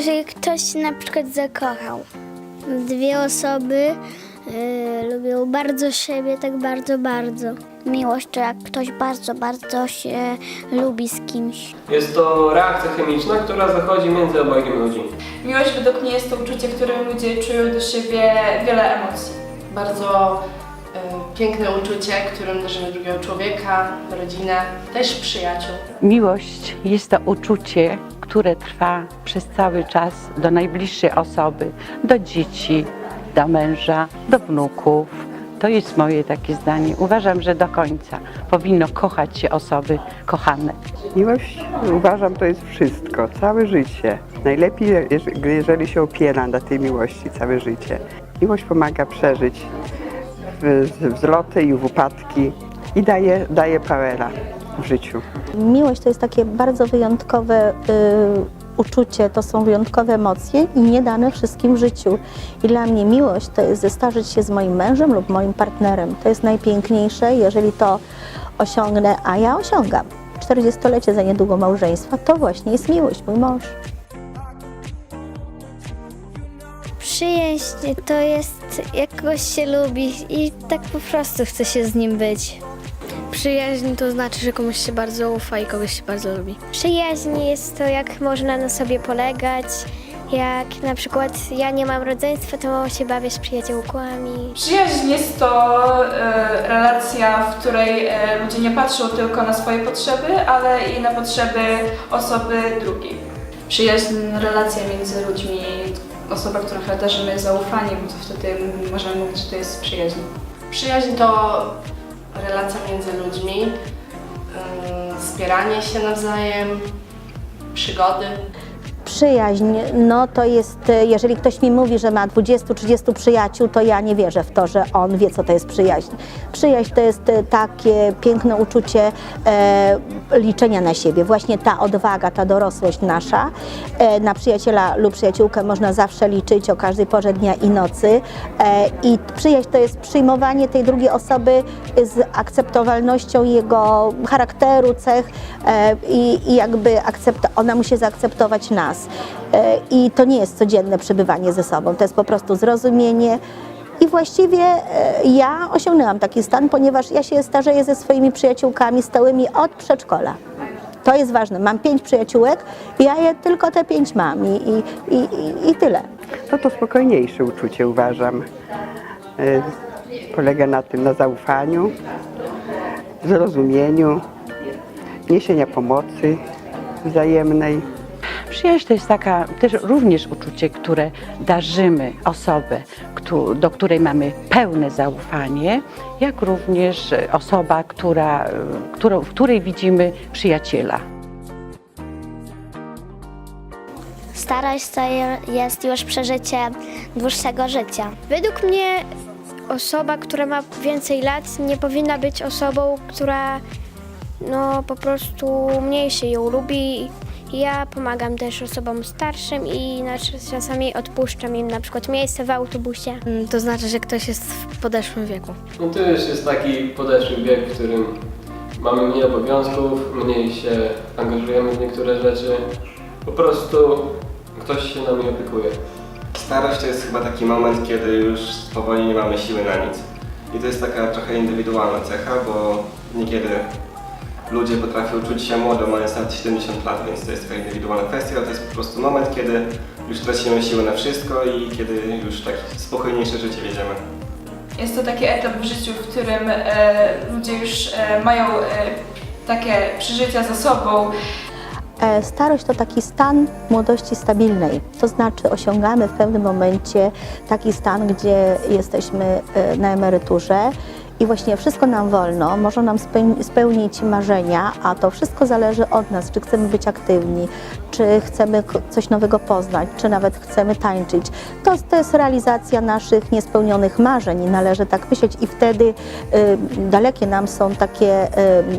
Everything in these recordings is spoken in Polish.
się na przykład zakochał. Dwie osoby y, lubią bardzo siebie, tak bardzo, bardzo. Miłość to jak ktoś bardzo, bardzo się lubi z kimś. Jest to reakcja chemiczna, która zachodzi między obojgiem ludzi. Miłość według mnie jest to uczucie, w którym ludzie czują do siebie wiele emocji. Bardzo piękne uczucie, którym darzymy drugiego człowieka, rodzinę, też przyjaciół. Miłość jest to uczucie, które trwa przez cały czas do najbliższej osoby, do dzieci, do męża, do wnuków. To jest moje takie zdanie. Uważam, że do końca powinno kochać się osoby kochane. Miłość uważam to jest wszystko, całe życie. Najlepiej jeż- jeżeli się opiera na tej miłości całe życie. Miłość pomaga przeżyć w- wzloty i upadki i daje, daje powera w życiu. Miłość to jest takie bardzo wyjątkowe y, uczucie, to są wyjątkowe emocje i nie dane wszystkim w życiu. I dla mnie miłość to jest zestarzyć się z moim mężem lub moim partnerem. To jest najpiękniejsze, jeżeli to osiągnę, a ja osiągam. 40-lecie za niedługo małżeństwa to właśnie jest miłość, mój mąż. Przyjaźń to jest jak kogoś się lubi i tak po prostu chce się z nim być. Przyjaźń to znaczy, że komuś się bardzo ufa i kogoś się bardzo lubi. Przyjaźń jest to, jak można na sobie polegać. Jak na przykład ja nie mam rodzeństwa, to się bawię z przyjaciółkami. Przyjaźń jest to e, relacja, w której e, ludzie nie patrzą tylko na swoje potrzeby, ale i na potrzeby osoby drugiej. Przyjaźń, relacja między ludźmi, osoba, którą darzymy zaufanie, bo to wtedy możemy mówić, że to jest przyjaźń. Przyjaźń to relacja między ludźmi, y, wspieranie się nawzajem, przygody. Przyjaźń, no to jest, y, jeżeli ktoś mi mówi, że ma 20-30 przyjaciół, to ja nie wierzę w to, że on wie, co to jest przyjaźń. Przyjaźń to jest y, takie piękne uczucie e, liczenia na siebie, właśnie ta odwaga, ta dorosłość nasza. E, na przyjaciela lub przyjaciółkę można zawsze liczyć o każdej porze dnia i nocy. E, I przyjaźń to jest przyjmowanie tej drugiej osoby z akceptowalnością jego charakteru, cech e, i, i jakby akcept, ona musi zaakceptować nas. E, I to nie jest codzienne przebywanie ze sobą, to jest po prostu zrozumienie. I właściwie e, ja osiągnęłam taki stan, ponieważ ja się starzeję ze swoimi przyjaciółkami stałymi od przedszkola. To jest ważne. Mam pięć przyjaciółek ja je tylko te pięć mam i, i, i, i- i tyle. No to spokojniejsze uczucie uważam. E, Polega na tym, na zaufaniu, zrozumieniu, niesienia pomocy wzajemnej. Przyjaźń to jest taka też również uczucie, które darzymy osobę, do której mamy pełne zaufanie, jak również osoba, która, którą, w której widzimy przyjaciela. Starość to je- jest już przeżycie dłuższego życia. Według mnie osoba, która ma więcej lat, nie powinna być osobą, która no po prostu mniej się ją lubi. Ja pomagam też osobom starszym i na- czasami odpuszczam im na przykład miejsce w autobusie. Mm, To znaczy, że ktoś jest w podeszłym wieku. No to już jest taki podeszły wiek, w którym mamy mniej obowiązków, mniej się angażujemy w niektóre rzeczy. Po prostu ktoś się nami opiekuje. Starość to jest chyba taki moment, kiedy już powoli nie mamy siły na nic. I to jest taka trochę indywidualna cecha, bo niekiedy ludzie potrafią czuć się młodo, mając nawet 70 lat, więc to jest taka indywidualna kwestia, ale to jest po prostu moment, kiedy już tracimy siłę na wszystko i kiedy już takie spokojniejsze życie wiedziemy. Jest to taki etap w życiu, w którym e, ludzie już e, mają e, takie przeżycia za sobą, E, Starość to taki stan młodości stabilnej, to znaczy osiągamy w pewnym momencie taki stan, gdzie jesteśmy e, na emeryturze i właśnie wszystko nam wolno, może nam speł- spełnić marzenia, a to wszystko zależy od nas, czy chcemy być aktywni, czy chcemy coś nowego poznać, czy nawet chcemy tańczyć. To, to jest realizacja naszych niespełnionych marzeń i należy tak myśleć i wtedy y, dalekie nam są takie y,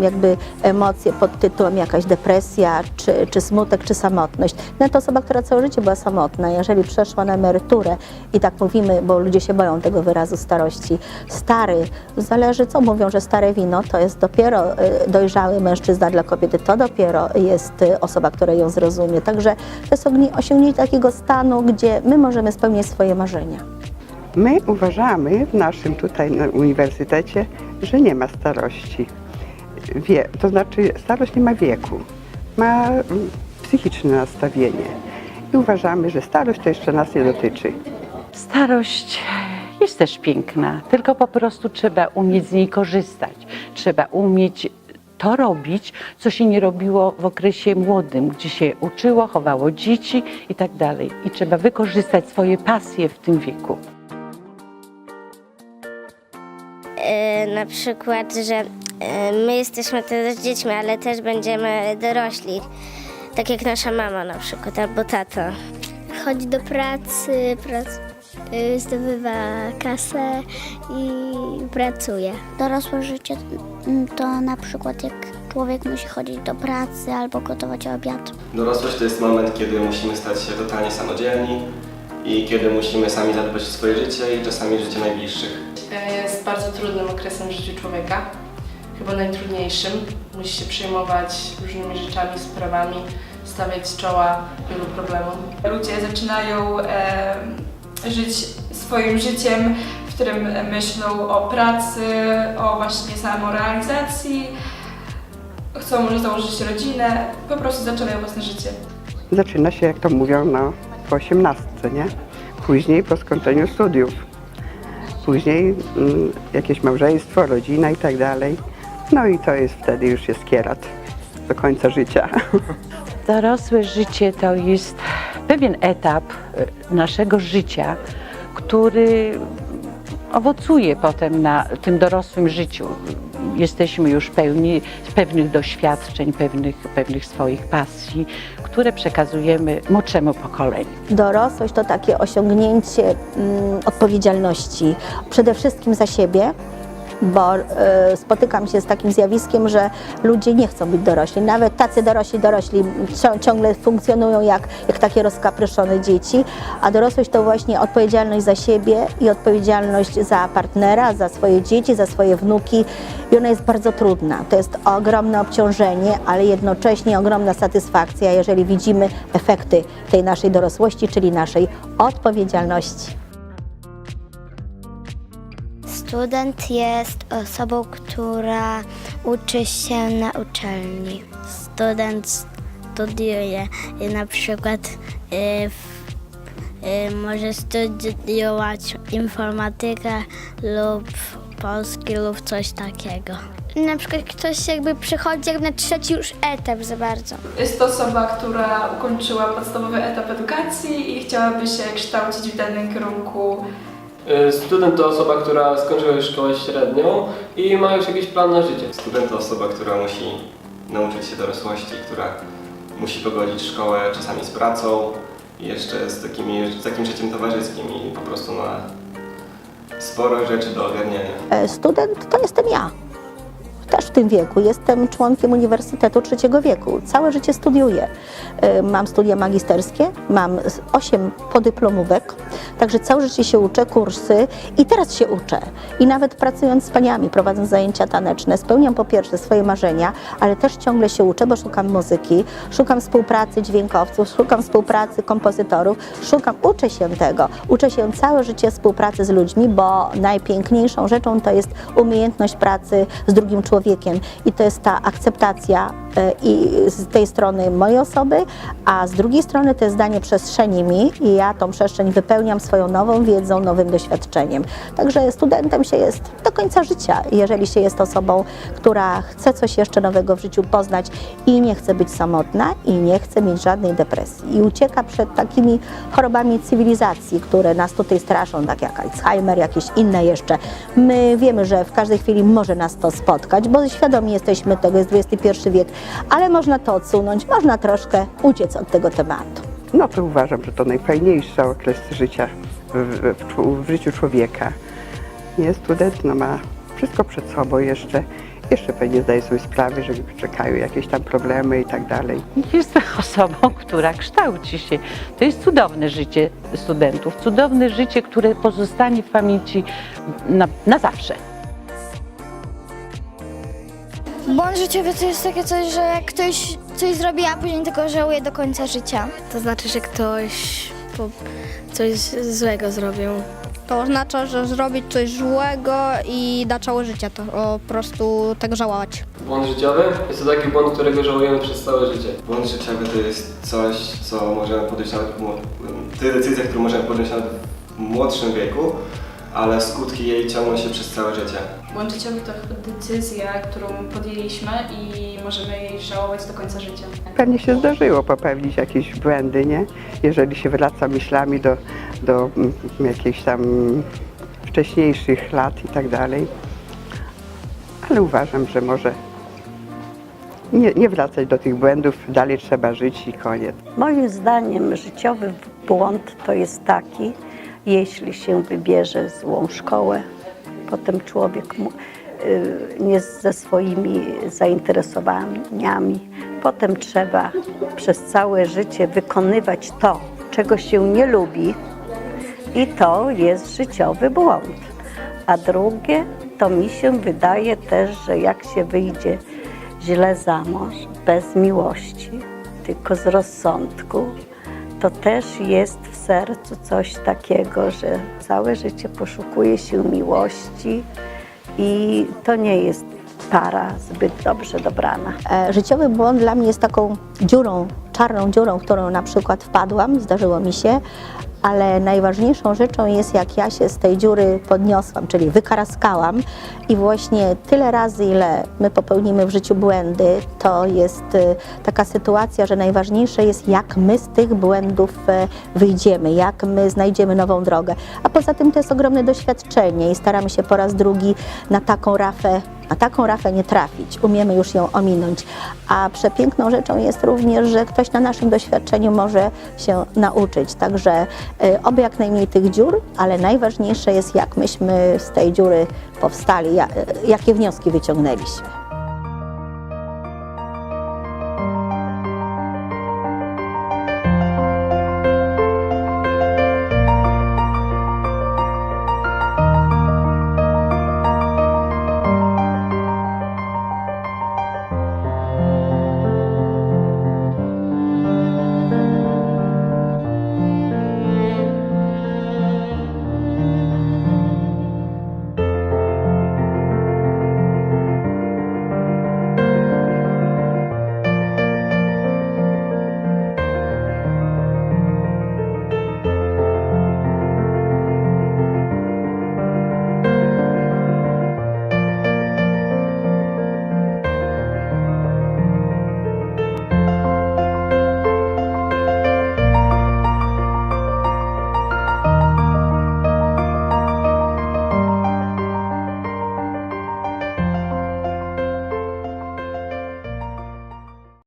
jakby emocje pod tytułem jakaś depresja, czy, czy smutek, czy samotność. Nawet osoba, która całe życie była samotna, jeżeli przeszła na emeryturę i tak mówimy, bo ludzie się boją tego wyrazu starości, stary, zależy co mówią, że stare wino to jest dopiero y, dojrzały mężczyzna dla kobiety, to dopiero jest y, osoba, która ją zrozumie. Rozumie. Także to jest osiągnięcie takiego stanu, gdzie my możemy spełniać swoje marzenia. My uważamy w naszym tutaj na uniwersytecie, że nie ma starości. Wie, to znaczy starość nie ma wieku, ma psychiczne nastawienie. I uważamy, że starość to jeszcze nas nie dotyczy. Starość jest też piękna, tylko po prostu trzeba umieć z niej korzystać. Trzeba umieć to robić, co się nie robiło w okresie młodym, gdzie się uczyło, chowało dzieci i tak dalej. I trzeba wykorzystać swoje pasje w tym wieku. E, na przykład, że e, my jesteśmy teraz dziećmi, ale też będziemy dorośli. Tak jak nasza mama na przykład, albo tata. Chodzi do pracy, prac, y, zdobywa kasę i pracuje. Dorosłe życie to na przykład jak człowiek musi chodzić do pracy albo gotować obiad. Dorosłość to jest moment, kiedy musimy stać się totalnie samodzielni i kiedy musimy sami zadbać o swoje życie i czasami życie najbliższych. E, Jest bardzo trudnym okresem w życiu człowieka, chyba najtrudniejszym. Musi się przejmować różnymi rzeczami, sprawami, stawiać czoła wielu problemom. Ludzie zaczynają e, żyć swoim życiem, w którym myślą o pracy, o właśnie samorealizacji, chcą może założyć rodzinę, po prostu zaczynają własne życie. Zaczyna się, jak to mówią, no, po osiemnastce, nie? Później po skończeniu studiów. Później mm, jakieś małżeństwo, rodzina i tak dalej. No i to jest wtedy już jest kierat do końca życia. Dorosłe życie to jest pewien etap e, naszego życia, który owocuje potem na tym dorosłym życiu. Jesteśmy już pełni pewnych doświadczeń, pewnych, pewnych swoich pasji, które przekazujemy młodszemu pokoleniu. Dorosłość to takie osiągnięcie mm, odpowiedzialności przede wszystkim za siebie, bo e, spotykam się z takim zjawiskiem, że ludzie nie chcą być dorośli. Nawet tacy dorośli, dorośli cią- ciągle funkcjonują jak, jak takie rozkapryszone dzieci, a dorosłość to właśnie odpowiedzialność za siebie i odpowiedzialność za partnera, za swoje dzieci, za swoje wnuki i ona jest bardzo trudna. To jest ogromne obciążenie, ale jednocześnie ogromna satysfakcja, jeżeli widzimy efekty tej naszej dorosłości, czyli naszej odpowiedzialności. Student jest osobą, która uczy się na uczelni. Student studiuje na przykład y, w, y, może studiować informatykę lub polski lub coś takiego. Na przykład ktoś jakby przychodzi jak na trzeci już etap za bardzo. Jest to osoba, która ukończyła podstawowy etap edukacji i chciałaby się kształcić w danym kierunku. Y, Student to osoba, która skończyła już szkołę średnią i ma już jakiś plan na życie. Student to osoba, która musi nauczyć się dorosłości, która musi pogodzić szkołę czasami z pracą i jeszcze z, takimi, z takim życiem towarzyskim i po prostu ma sporo rzeczy do ogarniania. E, Student to jestem ja. Też w tym wieku. Jestem członkiem Uniwersytetu Trzeciego Wieku. Całe życie studiuję. E, Mam studia magisterskie, mam 8 podyplomówek, także całe życie się uczę, kursy i teraz się uczę. I nawet pracując z paniami, prowadząc zajęcia taneczne, spełniam po pierwsze swoje marzenia, ale też ciągle się uczę, bo szukam muzyki, szukam współpracy dźwiękowców, szukam współpracy kompozytorów, szukam, uczę się tego. Uczę się całe życie współpracy z ludźmi, bo najpiękniejszą rzeczą to jest umiejętność pracy z drugim człowiekiem i to jest ta akceptacja i z tej strony mojej osoby, a z drugiej strony to jest danie przestrzeni mi i ja tą przestrzeń wypełniam swoją nową wiedzą, nowym doświadczeniem. Także studentem się jest do końca życia, jeżeli się jest osobą, która chce coś jeszcze nowego w życiu poznać i nie chce być samotna i nie chce mieć żadnej depresji i ucieka przed takimi chorobami cywilizacji, które nas tutaj straszą, tak jak Alzheimer, jakieś inne jeszcze. My wiemy, że w każdej chwili może nas to spotkać, bo świadomi jesteśmy tego, jest XXI wiek, ale można to odsunąć, można troszkę uciec od tego tematu. No to uważam, że to najfajniejszy okres życia w, w, w życiu człowieka. Nie, student no, ma wszystko przed sobą jeszcze. Jeszcze pewnie zdaje sobie sprawę, że czekają jakieś tam problemy i tak dalej. Jest osobą, która kształci się. To jest cudowne życie studentów, cudowne życie, które pozostanie w pamięci na, na zawsze. Błąd życiowy to jest takie coś, że jak ktoś coś zrobi, a później tego żałuje do końca życia. To znaczy, że ktoś po, coś złego zrobił. To oznacza, że zrobić coś złego i na całe życie to po prostu tak żałować. Błąd życiowy jest to taki błąd, którego żałujemy przez całe życie. Błąd życiowy to jest coś, co możemy podjąć nawet w mło- ty decyzja, którą możemy podjąć nawet w młodszym wieku, ale skutki jej ciągną się przez całe życie. Błąd życiowy to decyzja, którą podjęliśmy i możemy jej żałować do końca życia. Pewnie się zdarzyło popełnić jakieś błędy, nie? Jeżeli się wraca myślami do, do mm, jakichś tam wcześniejszych lat i tak dalej. Ale uważam, że może nie, nie wracać do tych błędów, dalej trzeba żyć i koniec. Moim zdaniem życiowy błąd to jest taki, jeśli się wybierze złą szkołę, potem człowiek mu, y, nie ze swoimi zainteresowaniami, potem trzeba przez całe życie wykonywać to, czego się nie lubi i to jest życiowy błąd. A drugie, to mi się wydaje też, że jak się wyjdzie źle za mąż, bez miłości, tylko z rozsądku, to też jest sercu coś takiego, że całe życie poszukuje się miłości i to nie jest para zbyt dobrze dobrana. E, Życiowy błąd dla mnie jest taką dziurą, czarną dziurą, w którą na przykład wpadłam, zdarzyło mi się, ale najważniejszą rzeczą jest, jak ja się z tej dziury podniosłam, czyli wykaraskałam i właśnie tyle razy, ile my popełnimy w życiu błędy, to jest e, taka sytuacja, że najważniejsze jest, jak my z tych błędów e, wyjdziemy, jak my znajdziemy nową drogę. A poza tym to jest ogromne doświadczenie i staramy się po raz drugi na taką rafę na taką rafę nie trafić, umiemy już ją ominąć. A przepiękną rzeczą jest również, że ktoś na naszym doświadczeniu może się nauczyć. Także y, oby jak najmniej tych dziur, ale najważniejsze jest, jak myśmy z tej dziury powstali, y, jakie wnioski wyciągnęliśmy.